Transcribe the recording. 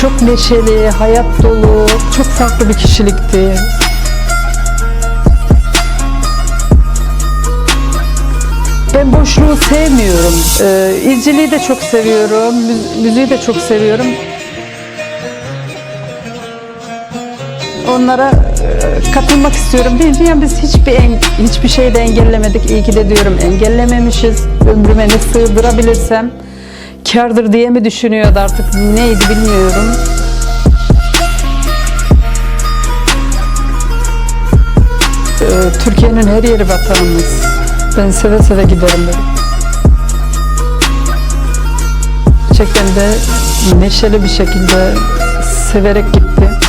Çok neşeli, hayat dolu, çok farklı bir kişilikti. Ben boşluğu sevmiyorum. Ee, izciliği de çok seviyorum, müz- müziği de çok seviyorum. Onlara e, katılmak istiyorum. Yani biz hiçbir en, hiçbir şeyi de engellemedik. İyi ki de diyorum engellememişiz. Ömrüme ne sığdırabilirsem kardır diye mi düşünüyordu artık neydi bilmiyorum. Ee, Türkiye'nin her yeri vatanımız. Ben seve seve giderim dedim. Gerçekten de neşeli bir şekilde severek gittim.